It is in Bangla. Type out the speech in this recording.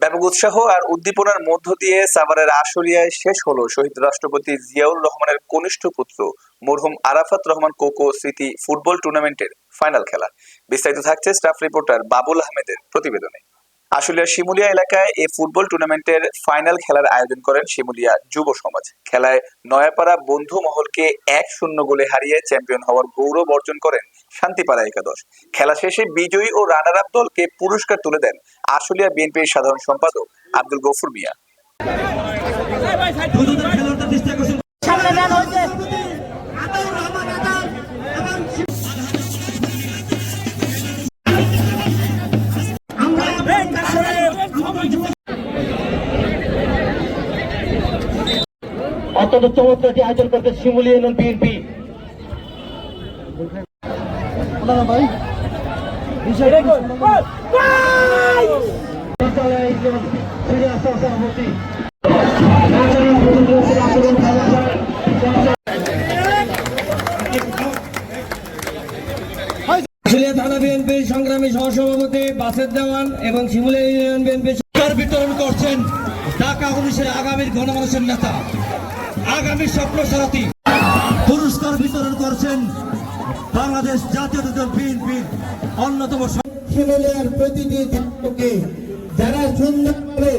ব্যাপক উৎসাহ আর উদ্দীপনার মধ্য দিয়ে সাভারের আশুলিয়ায় শেষ হলো শহীদ রাষ্ট্রপতি জিয়াউর রহমানের কনিষ্ঠ পুত্র মরহুম আরাফাত রহমান কোকো স্মৃতি ফুটবল টুর্নামেন্টের ফাইনাল খেলা। বিস্তারিত থাকছে স্টাফ রিপোর্টার বাবুল আহমেদের প্রতিবেদনে। আশুলিয়ার শিমুলিয়া এলাকায় এই ফুটবল টুর্নামেন্টের ফাইনাল খেলার আয়োজন করেন শিমুলিয়া যুব সমাজ। খেলায় নয়াপাড়া বন্ধু মহলকে এক শূন্য গোলে হারিয়ে চ্যাম্পিয়ন হওয়ার গৌরব অর্জন করেন শান্তিপাড়া একাদশ। খেলা শেষে বিজয়ী ও রানার আপ দলকে পুরস্কার তুলে দেন আশুলিয়া বিএনপির সাধারণ সম্পাদক আব্দুল গফুর মিয়া। অত্যন্ত চমৎকারটি আয়োজন করতে শিমুলি ইউনিয়ন বিএনপি শিমুলিয়া থানা বিএনপির সংগ্রামী সহসভাপতি বাসের দেওয়ান এবং শিমুলিয়া ইউনিয়ন বিএনপি পুরস্কার বিতরণ করছেন ঢাকা পুলিশের আগামীর গণমানুষের নেতা। আগামী স্বপ্ন সারথী। পুরস্কার বিতরণ করছেন বাংলাদেশ জাতীয় দল বিএনপির অন্যতম শিমুলিয়ার প্রতিটি সুন্দর যারা সুন্দরভাবে